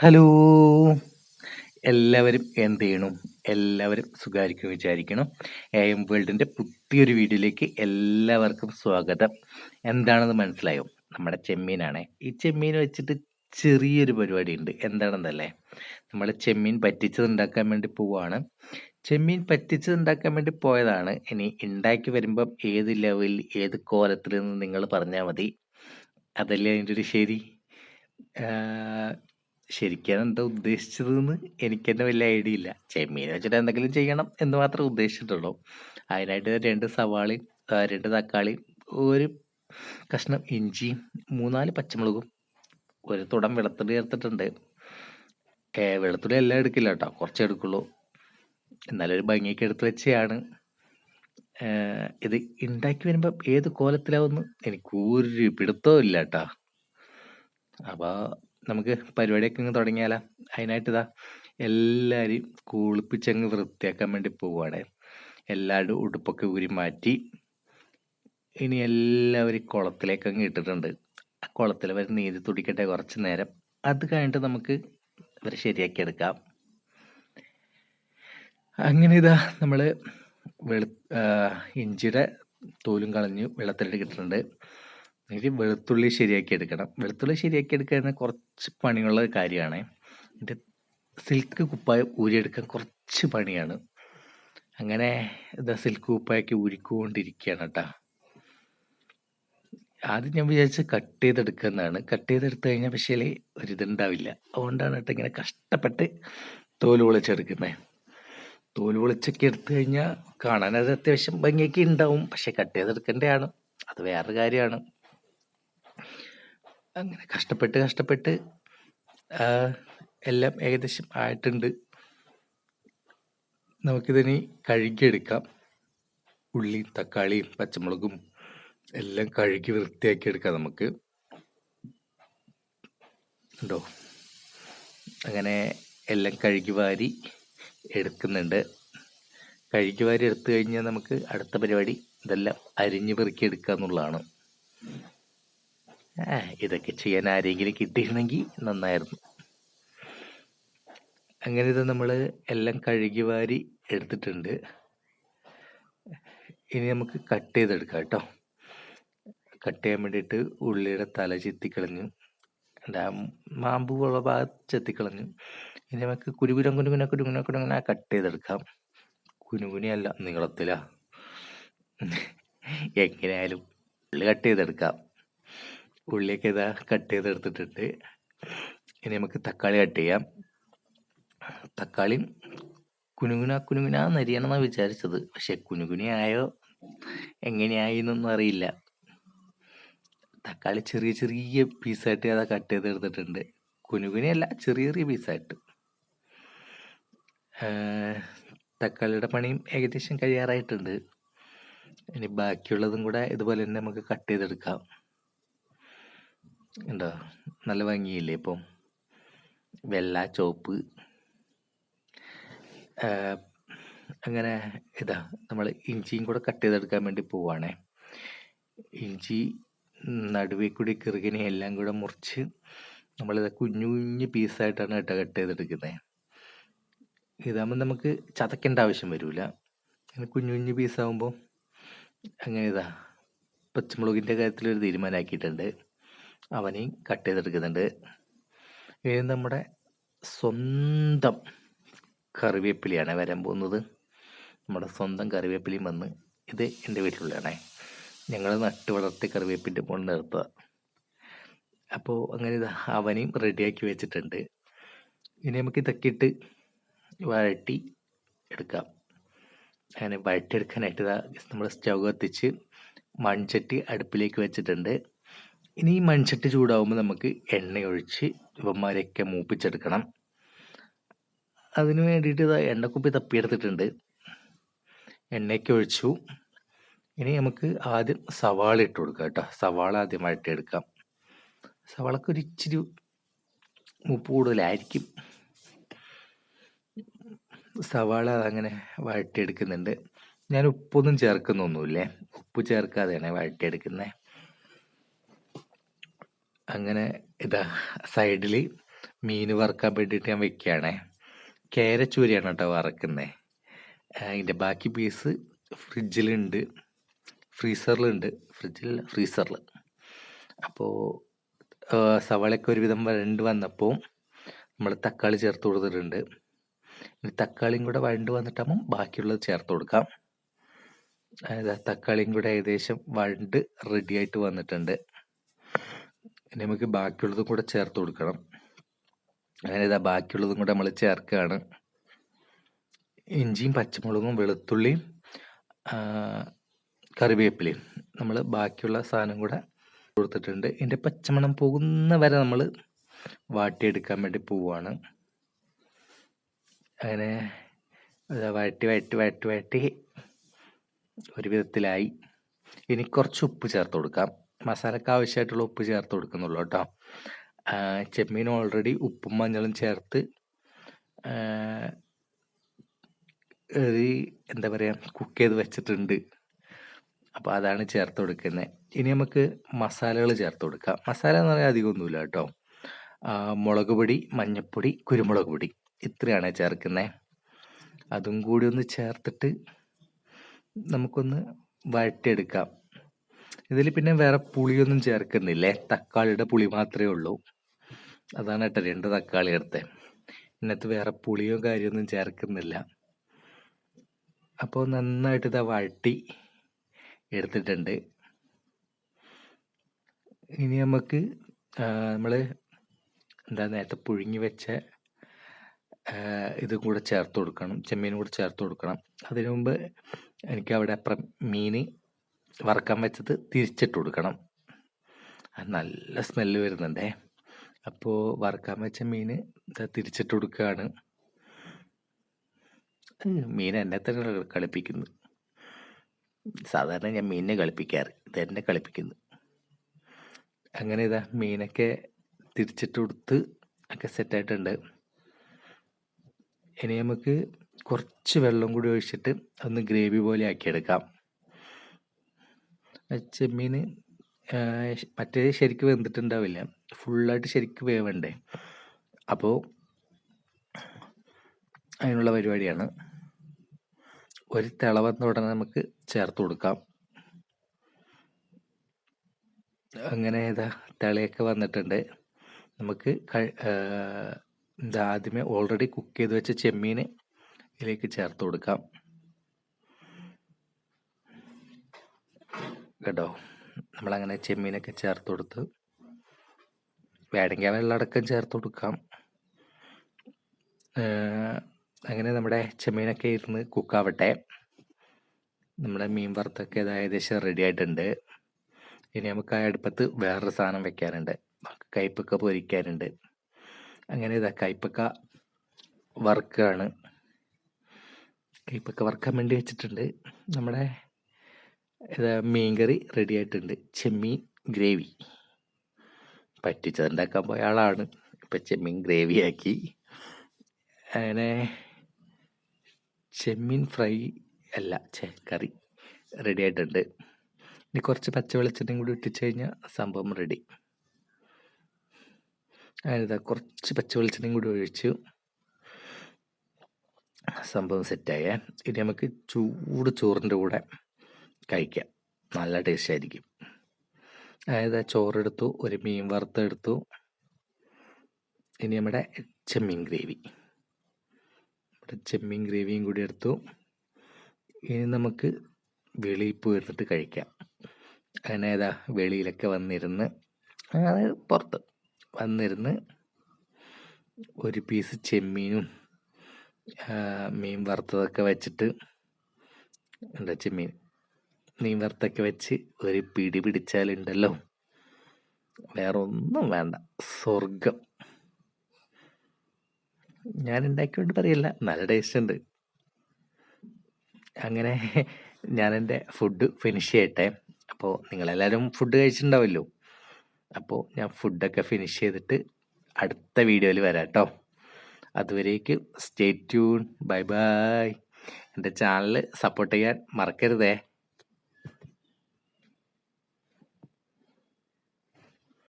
Hello. എല്ലാവരും എന്ത് ചെയ്യണം? എല്ലാവരും സുഖമായിരിക്കും വിചാരിക്കണം. എ എം വേൾഡിന്റെ പുതിയൊരു വീഡിയോയിലേക്ക് എല്ലാവർക്കും സ്വാഗതം. എന്താണെന്ന് മനസ്സിലായോ? നമ്മുടെ ചെമ്മീനാണ്. ഈ ചെമ്മീൻ വെച്ചിട്ട് ചെറിയൊരു പരിപാടി ഉണ്ട് എന്താണെന്നല്ലേ? നമ്മൾ ചെമ്മീൻ പറ്റിച്ചത് ഉണ്ടാക്കാൻ വേണ്ടി പോവുകയാണ് ചെമ്മീൻ പറ്റിച്ചത് ഉണ്ടാക്കാൻ വേണ്ടി പോയതാണ്. ഇനി ഉണ്ടാക്കി വരുമ്പം ഏത് ലെവലിൽ ഏത് കോലത്തിൽ നിങ്ങൾ പറഞ്ഞാൽ മതി. അതല്ലേ അതിന്റെ ഒരു ശരി? ശരിക്കും എന്താ ഉദ്ദേശിച്ചതെന്ന് എനിക്ക് തന്നെ വലിയ ഐഡിയ ഇല്ല. ചെമ്മീൻ വെച്ചിട്ട് എന്തെങ്കിലും ചെയ്യണം എന്ന് മാത്രം ഉദ്ദേശിച്ചിട്ടുള്ളൂ. അതിനായിട്ട് രണ്ട് സവാളയും രണ്ട് തക്കാളി ഒരു കഷ്ണം ഇഞ്ചിയും മൂന്നാൽ പച്ചമുളകും ഒരു തുടം വെളുത്തുള്ളി ചേർത്തിട്ടുണ്ട്. വെളുത്തുള്ളി എല്ലാം എടുക്കില്ല കേട്ടോ. കുറച്ച് എടുക്കുള്ളൂ. എന്നാലൊരു ഭംഗിയൊക്കെ എടുത്ത് വെച്ചാണ് ഇത് ഉണ്ടാക്കി വരുമ്പോൾ ഏത് കോലത്തിലാവുമെന്ന് എനിക്ക് ഒരു പിടുത്തവും ഇല്ല കേട്ടോ. അപ്പോൾ നമുക്ക് പരിപാടിയൊക്കെ ഇങ്ങ് തുടങ്ങിയാലോ? അതിനായിട്ട് ഇതാ എല്ലാവരെയും കുളിപ്പിച്ചങ്ങ് വൃത്തിയാക്കാൻ വേണ്ടി പോവുകയാണ് എല്ലാവരുടെ ഉടുപ്പൊക്കെ ഊരി മാറ്റി ഇനി എല്ലാവരും കുളത്തിലേക്ക് അങ്ങ് ഇട്ടിട്ടുണ്ട്. ആ കുളത്തിൽ അവർ നീന്തി തുടിക്കട്ടെ കുറച്ച് നേരം. അത് കഴിഞ്ഞിട്ട് നമുക്ക് ഇവരെ ശരിയാക്കി എടുക്കാം. അങ്ങനെ ഇതാ നമ്മൾ വെളു ഇഞ്ചിയുടെ തോലും കളഞ്ഞു വെള്ളത്തിലിട്ട് വെള്ളത്തിലിട്ടിട്ടുണ്ട് ഇനി വെളുത്തുള്ളി ശരിയാക്കി എടുക്കണം. വെളുത്തുള്ളി ശരിയാക്കി എടുക്കുന്ന കുറച്ച് പണിയുള്ള കാര്യമാണ്. എന്റെ സിൽക്ക് കുപ്പായം ഊരിയെടുക്കാൻ കുറച്ച് പണിയാണ്. അങ്ങനെ ഇതാ സിൽക്ക് കുപ്പായൊക്കെ ഊരിക്കൊണ്ടിരിക്കുകയാണ് കേട്ടോ. ആദ്യം ഞാൻ വിചാരിച്ച് കട്ട് ചെയ്തെടുക്കുന്നതാണ്. കട്ട് ചെയ്തെടുത്ത് കഴിഞ്ഞാൽ പക്ഷേ ഒരിതുണ്ടാവില്ല അതുകൊണ്ടാണ് കേട്ടോ ഇങ്ങനെ കഷ്ടപ്പെട്ട് തോൽ പൊളിച്ചെടുക്കുന്നത് തോൽ പൊളിച്ചൊക്കെ എടുത്തു കഴിഞ്ഞാൽ കാണാൻ അത് അത്യാവശ്യം ഭംഗിയൊക്കെ ഉണ്ടാവും. പക്ഷെ കട്ട് ചെയ്തെടുക്കേണ്ടതാണ്. അത് വേറൊരു കാര്യമാണ്. അങ്ങനെ കഷ്ടപ്പെട്ട് കഷ്ടപ്പെട്ട് എല്ലാം ഏകദേശം ആയിട്ടുണ്ട്. നമുക്കിതിനി കഴുകിയെടുക്കാം. ഉള്ളിയും തക്കാളിയും പച്ചമുളകും എല്ലാം കഴുകി വൃത്തിയാക്കി എടുക്കാം നമുക്ക്. ഉണ്ടോ അങ്ങനെ എല്ലാം കഴുകി വാരി എടുക്കുന്നുണ്ട്. കഴുകി വാരി എടുത്തു കഴിഞ്ഞാൽ നമുക്ക് അടുത്ത പരിപാടി ഇതെല്ലാം അരിഞ്ഞു പെറുക്കി എടുക്കുക എന്നുള്ളതാണ്. ഇതൊക്കെ ചെയ്യാൻ ആരെങ്കിലും കിട്ടിയിരുന്നെങ്കിൽ നന്നായിരുന്നു. അങ്ങനെ ഇത് നമ്മൾ എല്ലാം കഴുകി വാരി എടുത്തിട്ടുണ്ട്. ഇനി നമുക്ക് കട്ട് ചെയ്തെടുക്കാം കേട്ടോ. കട്ട് ചെയ്യാൻ വേണ്ടിയിട്ട് ഉള്ളിയുടെ തല ചെത്തിക്കളഞ്ഞു. മാമ്പുള്ള ഭാഗം ചെത്തിക്കളഞ്ഞു. ഇനി നമുക്ക് കുരുകുരം കുനുകുന കുരുകുന കുനുകുന കട്ട് ചെയ്തെടുക്കാം. കുനുകുനിയല്ല നീളത്തിലാ. എങ്ങനെയായാലും ഉള്ളി കട്ട് ചെയ്തെടുക്കാം. ഉള്ളിയൊക്കെ ഇതാ കട്ട് ചെയ്തെടുത്തിട്ടുണ്ട് ഇനി നമുക്ക് തക്കാളി കട്ട് ചെയ്യാം. തക്കാളി കുനുകുന കുനുകുന നരിയണമെന്നാണ് വിചാരിച്ചത്. പക്ഷെ കുനുകുനിയായോ? എങ്ങനെയായി എന്നൊന്നും അറിയില്ല. തക്കാളി ചെറിയ ചെറിയ പീസായിട്ട് അതാ കട്ട് ചെയ്തെടുത്തിട്ടുണ്ട് കുനുകുനിയല്ല ചെറിയ ചെറിയ പീസായിട്ട് തക്കാളിയുടെ പണിയും ഏകദേശം കഴിയാറായിട്ടുണ്ട്. ഇനി ബാക്കിയുള്ളതും കൂടെ ഇതുപോലെ തന്നെ നമുക്ക് കട്ട് ചെയ്തെടുക്കാം. ഉണ്ടോ നല്ല ഭംഗിയില്ലേ ഇപ്പം? വെള്ള ചുവപ്പ് അങ്ങനെ ഇതാ നമ്മൾ ഇഞ്ചിയും കൂടെ കട്ട് ചെയ്തെടുക്കാൻ വേണ്ടി പോവാണേ. ഇഞ്ചി നടുവേ കൂടി കിറുകിനെ എല്ലാം കൂടെ മുറിച്ച് നമ്മളിത് കുഞ്ഞു കുഞ്ഞു പീസായിട്ടാണ് കേട്ടോ കട്ട് ചെയ്തെടുക്കുന്നത് ഇതാകുമ്പോൾ നമുക്ക് ചതക്കേണ്ട ആവശ്യം വരില്ല അങ്ങനെ കുഞ്ഞു കുഞ്ഞു പീസാകുമ്പോൾ അങ്ങനെ ഇതാ പച്ചമുളകിന്റെ കാര്യത്തിൽ ഒരു തീരുമാനമാക്കിയിട്ടുണ്ട് അവനെയും കട്ട് ചെയ്തെടുക്കുന്നുണ്ട് ഇത് നമ്മുടെ സ്വന്തം കറിവേപ്പിലയാണ് വരാൻ പോകുന്നത്. നമ്മുടെ സ്വന്തം കറിവേപ്പിലയും വന്ന് ഇത് എന്റെ വീട്ടിലുള്ളതാണേ. ഞങ്ങൾ നട്ട് വളർത്തി കറിവേപ്പിന്റെ മുകളിൽ നിർത്തുക. അപ്പോൾ അങ്ങനെ ഇത് അവനെയും റെഡിയാക്കി വെച്ചിട്ടുണ്ട്. ഇനി നമുക്ക് ഇതൊക്കെയിട്ട് വഴറ്റി എടുക്കാം. അങ്ങനെ വഴറ്റിയെടുക്കാനായിട്ട് ഇതാ നമ്മൾ സ്റ്റവ് കത്തിച്ച് മൺചട്ടി അടുപ്പിലേക്ക് വെച്ചിട്ടുണ്ട്. ഇനി ഈ മൺചട്ടി ചൂടാവുമ്പോൾ നമുക്ക് എണ്ണയൊഴിച്ച് ഇവന്മാരെയൊക്കെ മൂപ്പിച്ചെടുക്കണം. അതിന് വേണ്ടിയിട്ട് ഇതാ എണ്ണക്കുപ്പി തപ്പിയെടുത്തിട്ടുണ്ട്. എണ്ണയൊക്കെ ഒഴിച്ചു. ഇനി നമുക്ക് ആദ്യം സവാള ഇട്ട് കൊടുക്കാം കേട്ടോ. സവാള ആദ്യമായിട്ട് എടുക്കാം. സവാളക്ക് ഒരു ഇച്ചിരി ഉപ്പ് കൂടുതലായിരിക്കും. സവാള അങ്ങനെ വഴറ്റിയെടുക്കുന്നുണ്ട്. ഞാൻ ഉപ്പൊന്നും ചേർക്കുന്നൊന്നുമില്ലേ? ഉപ്പ് ചേർക്കാതെയാണ് വഴറ്റിയെടുക്കുന്നത് അങ്ങനെ ഇതാ സൈഡിൽ മീൻ വറുക്കാൻ വേണ്ടിയിട്ട് ഞാൻ വെക്കുകയാണേ. കേരച്ചൂരിയാണ് കേട്ടോ വറക്കുന്നത് അതിന്റെ ബാക്കി പീസ് ഫ്രിഡ്ജിലുണ്ട്. ഫ്രീസറിലുണ്ട്. ഫ്രിഡ്ജിൽ ഫ്രീസറിൽ അപ്പോൾ സവാളയൊക്കെ ഒരുവിധം വരണ്ട് വന്നപ്പോൾ നമ്മൾ തക്കാളി ചേർത്ത് കൊടുത്തിട്ടുണ്ട്. ഇനി തക്കാളിയും കൂടെ വരണ്ട് വന്നിട്ടാകുമ്പം ബാക്കിയുള്ളത് ചേർത്ത് കൊടുക്കാം. അതായത് തക്കാളിയും കൂടെ ഏകദേശം വരണ്ട് റെഡി ആയിട്ട് വന്നിട്ടുണ്ട്. നമുക്ക് ബാക്കിയുള്ളതും കൂടെ ചേർത്ത് കൊടുക്കണം. അങ്ങനെ ഇതാ ബാക്കിയുള്ളതും കൂടെ നമ്മൾ ചേർക്കുകയാണ് ഇഞ്ചിയും പച്ചമുളകും വെളുത്തുള്ളിയും കറിവേപ്പിലയും നമ്മൾ ബാക്കിയുള്ള സാധനം കൂടെ കൊടുത്തിട്ടുണ്ട്. ഇതിന്റെ പച്ചമണം പോകുന്ന വരെ നമ്മൾ വാട്ടിയെടുക്കാൻ വേണ്ടി പോവുകയാണ് അങ്ങനെ വഴറ്റി വഴറ്റി വഴറ്റി വഴറ്റി ഒരു വിധത്തിലായി. ഇനി കുറച്ച് ഉപ്പ് ചേർത്ത് കൊടുക്കാം. മസാലക്ക് ആവശ്യമായിട്ടുള്ള ഉപ്പ് ചേർത്ത് കൊടുക്കുന്നുള്ളൂ കേട്ടോ. ചെമ്മീൻ ഓൾറെഡി ഉപ്പും മഞ്ഞളും ചേർത്ത് എന്താ പറയുക കുക്ക് ചെയ്ത് വെച്ചിട്ടുണ്ട്. അപ്പോൾ അതാണ് ചേർത്ത് കൊടുക്കുന്നത് ഇനി നമുക്ക് മസാലകൾ ചേർത്ത് കൊടുക്കാം. മസാല എന്ന് പറയാൻ അധികമൊന്നുമില്ല കേട്ടോ. മുളക് പൊടി മഞ്ഞൾപ്പൊടി കുരുമുളക് പൊടി ഇത്രയാണ് ചേർക്കുന്നത് അതും കൂടി ഒന്ന് ചേർത്തിട്ട് നമുക്കൊന്ന് വഴറ്റിയെടുക്കാം. ഇതിൽ പിന്നെ വേറെ പുളിയൊന്നും ചേർക്കുന്നില്ലേ? തക്കാളിയുടെ പുളി മാത്രമേ ഉള്ളൂ. അതാണ് കേട്ടോ രണ്ട് തക്കാളി എടുത്തത് ഇതിനകത്ത് വേറെ പുളിയോ കാര്യമൊന്നും ചേർക്കുന്നില്ല. അപ്പോൾ നന്നായിട്ട് ഇതാ വഴട്ടി എടുത്തിട്ടുണ്ട്. ഇനി നമുക്ക് നമ്മൾ എന്താ നേരത്തെ പുഴുങ്ങി വെച്ച ഇത് കൂടെ ചേർത്ത് കൊടുക്കണം. ചെമ്മീനും കൂടെ ചേർത്ത് കൊടുക്കണം. അതിനു മുമ്പ് എനിക്ക് അവിടെ അപ്പുറം മീൻ വറക്കാൻ വെച്ചത് തിരിച്ചിട്ട് കൊടുക്കണം. അത് നല്ല സ്മെല്ല് വരുന്നുണ്ടേ. അപ്പോൾ വറക്കാൻ വെച്ച മീൻ തിരിച്ചിട്ട് കൊടുക്കുകയാണ് മീൻ എന്നെ തന്നെ കളിപ്പിക്കുന്നു. സാധാരണ ഞാൻ മീനിനെ കളിപ്പിക്കാറ് ഇത് എന്നെ കളിപ്പിക്കുന്നു. അങ്ങനെ ഇതാ മീനൊക്കെ തിരിച്ചിട്ട് കൊടുത്ത് ഒക്കെ സെറ്റായിട്ടുണ്ട് ഇനി നമുക്ക് കുറച്ച് വെള്ളം കൂടി ഒഴിച്ചിട്ട് ഒന്ന് ഗ്രേവി പോലെ ആക്കിയെടുക്കാം. ചെമ്മീൻ മറ്റേ ശരിക്ക് വെന്തിട്ടുണ്ടാവില്ല. ഫുള്ളായിട്ട് ശരിക്ക് വേവണ്ടേ. അപ്പോൾ അതിനുള്ള പരിപാടിയാണ്. ഒരു തിള ഉടനെ നമുക്ക് ചേർത്ത് കൊടുക്കാം. അങ്ങനെ ഇതാ തിളയൊക്കെ വന്നിട്ടുണ്ട്. നമുക്ക് എന്താ ആദ്യമേ ഓൾറെഡി കുക്ക് ചെയ്ത് വെച്ച ചെമ്മീൻ ഇതിലേക്ക് ചേർത്ത് കൊടുക്കാം. കേട്ടോ. നമ്മളങ്ങനെ ചെമ്മീനൊക്കെ ചേർത്ത് കൊടുത്ത് വേണമെങ്കിൽ വെള്ളമടക്കം ചേർത്ത് കൊടുക്കാം. അങ്ങനെ നമ്മുടെ ചെമ്മീനൊക്കെ ഇരുന്ന് കുക്കാവട്ടെ നമ്മുടെ മീൻ വറുത്തൊക്കെ ഏകദേശം റെഡി ആയിട്ടുണ്ട്. ഇനി നമുക്ക് ആ അടുപ്പത്ത് വേറൊരു സാധനം വെക്കാനുണ്ട്. നമുക്ക് പൊരിക്കാനുണ്ട്. അങ്ങനെ ഇതാ കയ്പക്ക വർക്കാണ് കയ്പക്ക വറുക്കാൻ വേണ്ടി വെച്ചിട്ടുണ്ട്. നമ്മുടെ ഇത് മീൻകറി റെഡി ആയിട്ടുണ്ട്. ചെമ്മീൻ ഗ്രേവി പറ്റിച്ചതുണ്ടാക്കാൻ പോയ ആളാണ്. ഇപ്പം ചെമ്മീൻ ഗ്രേവി ആക്കി. അങ്ങനെ ചെമ്മീൻ ഫ്രൈ അല്ല ചെ കറി റെഡി ആയിട്ടുണ്ട്. ഇനി കുറച്ച് പച്ച വെളിച്ചെണ്ണയും കൂടി ഇട്ടിച്ച് കഴിഞ്ഞാൽ സംഭവം റെഡി അതിനിതാ കുറച്ച് പച്ച വെളിച്ചെണ്ണയും കൂടി ഒഴിച്ചു. സംഭവം സെറ്റായ ഇനി നമുക്ക് ചൂട് ചോറിന്റെ കൂടെ കഴിക്കാം. നല്ല ടേസ്റ്റ് ആയിരിക്കും. അതായത് ചോറെടുത്തു ഒരു മീൻ വറുത്തെടുത്തു. ഇനി നമ്മുടെ ചെമ്മീൻ ഗ്രേവി. നമ്മുടെ ചെമ്മീൻ ഗ്രേവിയും കൂടി എടുത്തു. ഇനി നമുക്ക് വെളിയിൽ പോയിരുന്നിട്ട് കഴിക്കാം. അങ്ങനെ ഏതാ വെളിയിലൊക്കെ വന്നിരുന്ന് അതായത് പുറത്ത് വന്നിരുന്ന് ഒരു പീസ് ചെമ്മീനും മീൻ വറുത്തതൊക്കെ വെച്ചിട്ട് എന്താ ചെമ്മീൻ? മീൻ വറുത്തൊക്കെ വെച്ച് ഒരു പിടി പിടിച്ചാലുണ്ടല്ലോ. വേറെ ഒന്നും വേണ്ട. സ്വർഗം ഞാൻ ഉണ്ടാക്കിയോണ്ട് പറയല്ല നല്ല ടേസ്റ്റ് ഉണ്ട് അങ്ങനെ ഞാൻ എന്റെ ഫുഡ് ഫിനിഷ് ചെയ്യട്ടെ. അപ്പോൾ നിങ്ങളെല്ലാവരും ഫുഡ് കഴിച്ചിട്ടുണ്ടാവല്ലോ. അപ്പോൾ ഞാൻ ഫുഡൊക്കെ ഫിനിഷ് ചെയ്തിട്ട് അടുത്ത വീഡിയോയിൽ വരാം കേട്ടോ അതുവരേക്ക് സ്റ്റേ ട്യൂൺ ബൈ ബൈ എന്റെ ചാനൽ സപ്പോർട്ട് ചെയ്യാൻ മറക്കരുതേ.